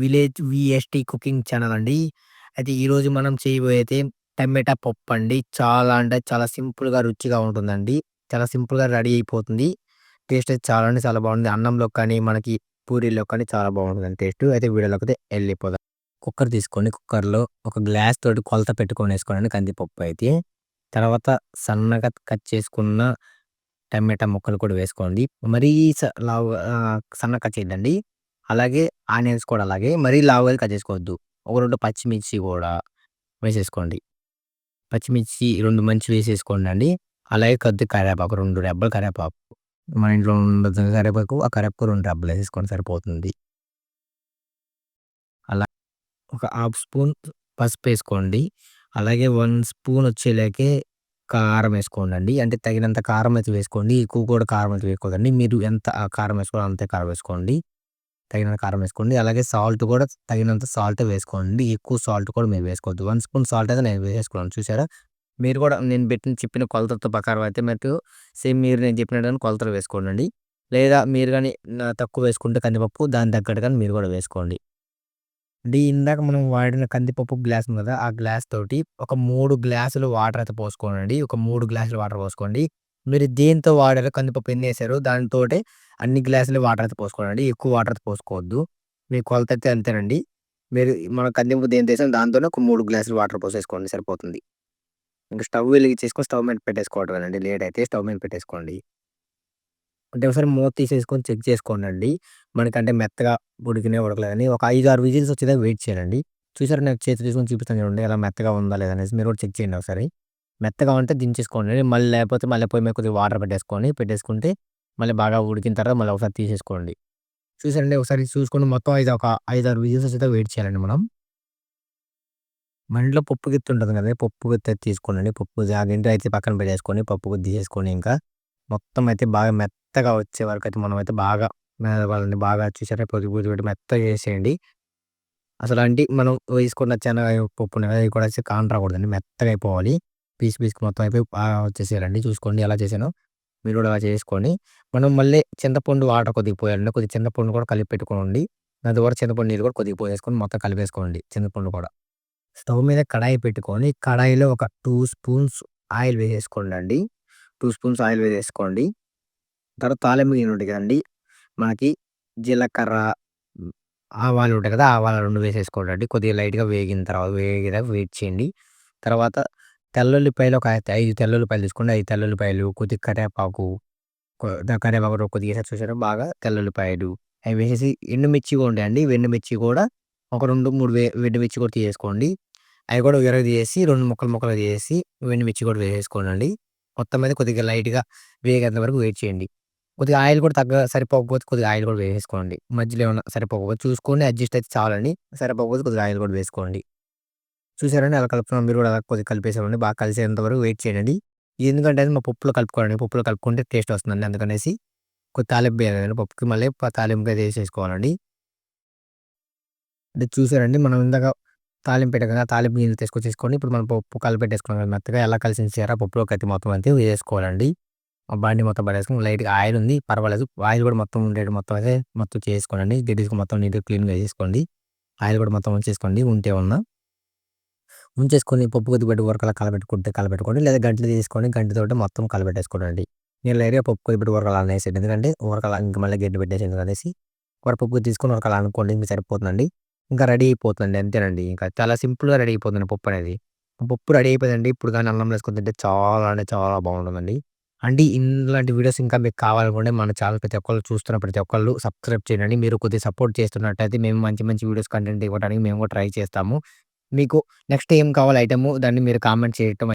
Village VST cooking channel అండి. అయితే ఈరోజు మనం చేయబోయేది టమాటా అండి చాలా అంటే చాలా సింపుల్‌గా, రుచిగా ఉంటుందండి. చాలా సింపుల్‌గా రెడీ అయిపోతుంది. టేస్ట్ అయితే చాలా అంటే చాలా బాగుంది. అన్నంలో కానీ, మనకి పూరీలో కానీ చాలా బాగుంటుందండి టేస్ట్. అయితే వీడియోలోకి అయితే వెళ్ళిపోదాం కుక్కర్ తీసుకోండి. కుక్కర్‌లో ఒక గ్లాస్ తోటి కొలత పెట్టుకొని వేసుకోండి కందిపప్పు అయితే. తర్వాత సన్నగా కట్ చేసుకున్న టమాటా ముక్కలు కూడా వేసుకోండి. మరీ స లావుగా సన్నగా కట్ చేయొద్దండి. అలాగే ఆనియన్స్ కూడా అలాగే మరీ లావుగా కట్ చేసుకోవద్దు. ఒక రెండు పచ్చిమిర్చి కూడా వేసేసుకోండి. పచ్చిమిర్చి రెండు మంచి వేసేసుకోండండి. అలాగే కొద్ది కరివేపాకు రెండు రెబ్బలు కరివేపాకు. మన ఇంట్లో ఉన్న కరివేపాకు, ఆ కరివేపాకు రెండు రెబ్బలు వేసేసుకోండి సరిపోతుంది. అలా ఒక హాఫ్ స్పూన్ పసుపు వేసుకోండి అలాగే వన్ స్పూన్ వచ్చేలాకే కారం వేసుకోండండి. అంటే తగినంత కారం అయితే వేసుకోండి. ఎక్కువ కూడా కారం అయితే వేసుకోదండి మీరు ఎంత కారం వేసుకోవాలో అంతే కారం వేసుకోండి. తగినంత కారం వేసుకోండి. అలాగే సాల్ట్ కూడా తగినంత సాల్ట్ వేసుకోండి. ఎక్కువ సాల్ట్ కూడా మీరు వేసుకోవద్దు. వన్ స్పూన్ సాల్ట్ అయితే నేను వేసేసుకున్నాను చూసారా? మీరు కూడా నేను పెట్టిన చెప్పిన కొలతలతో ప్రకారం అయితే మీకు సేమ్ మీరు నేను చెప్పినట్టు కొలతలు వేసుకోండి లేదా మీరు కానీ తక్కువ వేసుకుంటే కందిపప్పు దానికి కానీ మీరు కూడా వేసుకోండి. అంటే ఇందాక మనం వాడిన కందిపప్పు గ్లాస్ ఉంది కదా! ఆ గ్లాస్ తోటి ఒక మూడు గ్లాసులు వాటర్ అయితే పోసుకోండి. ఒక మూడు గ్లాసులు వాటర్ పోసుకోండి. మీరు దేంతో వాడారో కందిపప్పు ఎన్నేసారో దానితోటే అన్ని గ్లాసులు వాటర్ అయితే పోసుకోండి. ఎక్కువ వాటర్ అయితే పోసుకోవద్దు. మీ కొలత అయితే అంతేనండి. మీరు మన కందిపప్పు దేంతో వేసాం దాంతోనే ఒక మూడు గ్లాసులు వాటర్ పోసేసుకోండి సరిపోతుంది. ఇంకా స్టవ్ వెలిగి చేసుకొని స్టవ్ మీద పెట్టేసుకోవడమేనండి. లేట్ అయితే స్టవ్ మీద పెట్టేసుకోండి. అంటే ఒకసారి మూత తీసేసుకొని చెక్ చేసుకోండండి. మనకంటే మెత్తగా ఉడికినే ఉడకలేదని ఒక 5, 6 విజిల్స్ వచ్చేదాకా వెయిట్ చేయాలండి. చూసారా నేను చేతి తీసుకొని చూపిస్తాను చూడండి ఎలా మెత్తగా ఉందా లేదా అనేసి మీరు కూడా చెక్ చేయండి ఒకసారి. మెత్తగా ఉంటే దించేసుకోండి. మళ్ళీ లేకపోతే మళ్ళీ పొయ్యి మీద కొద్దిగా వాటర్ పెట్టేసుకొని పెట్టేసుకుంటే మళ్ళీ బాగా ఉడికిన తర్వాత మళ్ళీ ఒకసారి తీసేసుకోండి. చూసారండి ఒకసారి చూసుకొని మొత్తం ఐదు ఒక 5, 6 విజిల్స్ వచ్చేదాకా వెయిట్ చేయాలండి మనం. మన ఇంట్లో పప్పు గిత్తి ఉంటుంది కదా! పప్పు గిత్తి తీసుకోండి. పప్పు జాగింటి అయితే పక్కన పెట్టేసుకొని పప్పు గుత్తి తీసేసుకొని ఇంకా మొత్తం అయితే బాగా మెత్తగా వచ్చే వరకు అయితే మనం అయితే బాగా మెదపాలండి. బాగా చూసారా పొద్దు పొద్దు పెట్టి మెత్తగా చేసేయండి. అసలు అంటే మనం వేసుకున్న శనగ పప్పు కూడా కాన్ రాకూడదండి. మెత్తగా అయిపోవాలి. పీస్ పీస్‌కి మొత్తం అయిపోయి బాగా వచ్చేసేయాలండి. చూసుకోండి ఎలా చేశాను మీరు కూడా అలా చేసుకోండి. మనం మళ్ళీ చింతపండు వాటర్ కొద్దిగా పోయాలండి. కొద్దిగా చింతపండు కూడా కలిపి పెట్టుకోండి. దాని ద్వారా చింతపండు నీరు కూడా కొద్దిగా పోసేసుకొని మొత్తం కలిపేసుకోండి చింతపండు కూడా. స్టవ్ మీద కడాయి పెట్టుకొని కడాయిలో ఒక టూ స్పూన్స్ ఆయిల్ వేసేసుకోండి టూ స్పూన్స్ ఆయిల్ వేసేసుకోండి. తర్వాత తాలింపు గిన్నె ఉంటాయి కదండి మనకి జీలకర్ర, ఆవాలు ఉంటాయి కదా! ఆవాలు రెండు వేసేసుకోండి కొద్దిగా లైట్‌గా వేగిన తర్వాత వేగిన వెయిట్ చేయండి. తర్వాత తెల్లుల్లిపాయలు ఒక ఐదు తెల్లుల్లిపాయలు తీసుకోండి. ఐదు తెల్లుల్లిపాయలు, కొద్దిగా కరివేపాకు, కరేపాకు కరివేపాకు కొద్దిగా వేసారు చూసారా బాగా తెల్లుల్లిపాయలు అవి వేసేసి ఎండుమిర్చి కూడా ఉంటాయండి. ఎండుమిర్చి కూడా ఒక 2, 3 వే ఎండుమిర్చి కూడా తీసేసుకోండి. అవి కూడా విరగ తీసేసి రెండు ముక్కలు ముక్కలు తీసేసి ఎండుమిర్చి కూడా వేసేసుకోండి. మొత్తం మీద కొద్దిగా లైట్‌గా వేగేంత వరకు వెయిట్ చేయండి. కొద్దిగా ఆయిల్ కూడా తగ్గ సరిపోకపోతే కొద్దిగా ఆయిల్ కూడా వేసేసుకోండి. మధ్యలో ఏమన్నా సరిపోకపోతే చూసుకొని అడ్జస్ట్ అయితే చాలండి. సరిపోకపోతే కొద్దిగా ఆయిల్ కూడా వేసుకోండి. చూసారండి ఎలా కలుపుతున్నామో మీరు కూడా అలా కొద్దిగా కలిపేసామండి. బాగా కలిసేంత వరకు వెయిట్ చేయండి. ఎందుకంటే అది మా పప్పులో కలుపుకోవాలండి. పప్పులో కలుపుకుంటే టేస్ట్ వస్తుందండి. అందుకనేసి కొద్ది తాలింపు వేయాలండి పప్పుకి మళ్ళీ తాలింపు అయితే వేసేసుకోవాలండి. అంటే చూసారండి మనం ఇందాక తాలింపు పెట్టాం కదా! తాలింపు గింజలు తీసుకొచ్చేసుకోండి. ఇప్పుడు మనం పప్పు కలిపెట్టేసుకున్నాం కదా! మెత్తగా ఎలా కలిసి చూసారా పప్పులో కత్తి మొత్తం అంతే వేసేసుకోవాలండి. మా బండి మొత్తం పడేసుకుని లైట్‌గా ఆయిల్ ఉంది పర్వాలేదు. ఆయిల్ కూడా మొత్తం ఉండేది మొత్తం అయితే మొత్తం చేసుకోండి. గడ్డిసుకు మొత్తం నీట్‌గా క్లీన్‌గా వేసేసుకోండి. ఆయిల్ కూడా మొత్తం ఉంచేసుకోండి ఉంటే ఉన్న. ఉంచేసుకొని పప్పు కొద్దిపెట్టి పెట్టి ఉరకలా కలబెట్టుకుంటే కలబెట్టుకోండి. లేదా గంటలు తీసుకొని గంటెతోటి మొత్తం కలపెట్టేసుకోండి నేను లైట్‌గా పప్పు కొద్దిపెట్టి పెట్టి ఉరకాల అనేసాను. ఎందుకంటే ఉరకాల ఇంక మళ్ళీ గడ్డి పెట్టేసాను అనేసి ఒక పప్పు తీసుకొని ఉరకాల అనుకోండి. ఇంక సరిపోతుందండి. ఇంకా రెడీ అయిపోతుందండి అంతేనండి. ఇంకా చాలా సింపుల్‌గా రెడీ అయిపోతుంది పప్పు అనేది. పప్పు రెడీ అయిపోయిందండి. ఇప్పుడు కానీ అన్నంలో వేసుకొని తింటే చాలా అంటే చాలా బాగుంటుందండి. అంటే ఇలాంటి వీడియోస్ ఇంకా మీకు కావాలనుకుంటే మన ఛానల్ ప్రతి ఒక్కళ్ళు చూస్తున్న ప్రతి ఒక్కళ్ళు సబ్స్క్రైబ్ చేయండి. మీరు కొద్దిగా సపోర్ట్ చేస్తున్నట్టయితే మేము మంచి మంచి వీడియోస్ కంటెంట్ ఇవ్వడానికి మేము కూడా ట్రై చేస్తాము. మీకు నెక్స్ట్ ఏం కావాలి ఐటెము దాన్ని మీరు కామెంట్ చేయటం